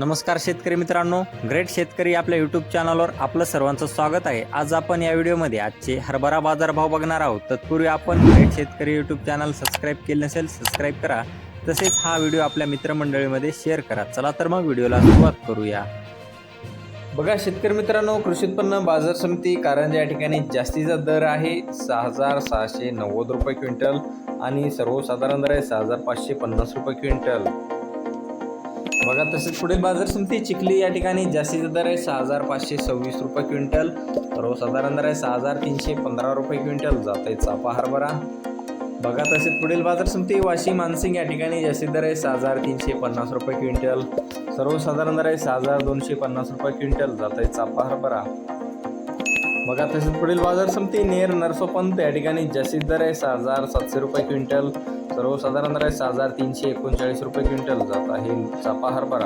नमस्कार शेतकरी मित्रांनो ग्रेट शेतकरी आपल्या यूट्यूब चॅनलवर आपलं सर्वांचं स्वागत आहे. आज आपण या व्हिडिओमध्ये आजचे हरभरा बाजारभाव बघणार आहोत. तत्पूर्वी आपण ग्रेट शेतकरी यूट्यूब चॅनल सबस्क्राईब केले नसेल सबस्क्राईब करा. तसेच हा व्हिडिओ आपल्या मित्रमंडळीमध्ये शेअर करा. चला तर मग व्हिडिओला सुरुवात करूया. बघा शेतकरी मित्रांनो कृषी उत्पन्न बाजार समिती कारंजा या ठिकाणी जास्तीचा दर आहे सहा हजार सहाशे नव्वद रुपये क्विंटल आणि सर्वसाधारण दर आहे सहा हजार पाचशे पन्नास रुपये क्विंटल. बघा तसेच पुढील बाजार समिती चिखली या ठिकाणी जास्तीचा दर आहे सहा हजार पाचशे सव्वीस रुपये क्विंटल. सर्वसाधारण दर आहे सहा हजार तीनशे पंधरा रुपये क्विंटल. जात आहे चापा हरभरा. बघा तसेच पुढील बाजार समिती वाशी मानसिंग या ठिकाणी जास्तीत दर आहे सहा हजार तीनशे पन्नास रुपये क्विंटल. सर्वसाधारण दर आहे सहा हजार दोनशे पन्नास रुपये क्विंटल. जात आहे चापा हरभरा. बघा तसेच पुढील बाजार समिती नेर नरसोपंत या ठिकाणी जास्तीत दर आहे सहा हजार सातशे रुपये क्विंटल. सर्वसाधारण दर सहा हजार तीनशे एकोणचाळीस रुपये क्विंटल जात आहे. चापा हरभरा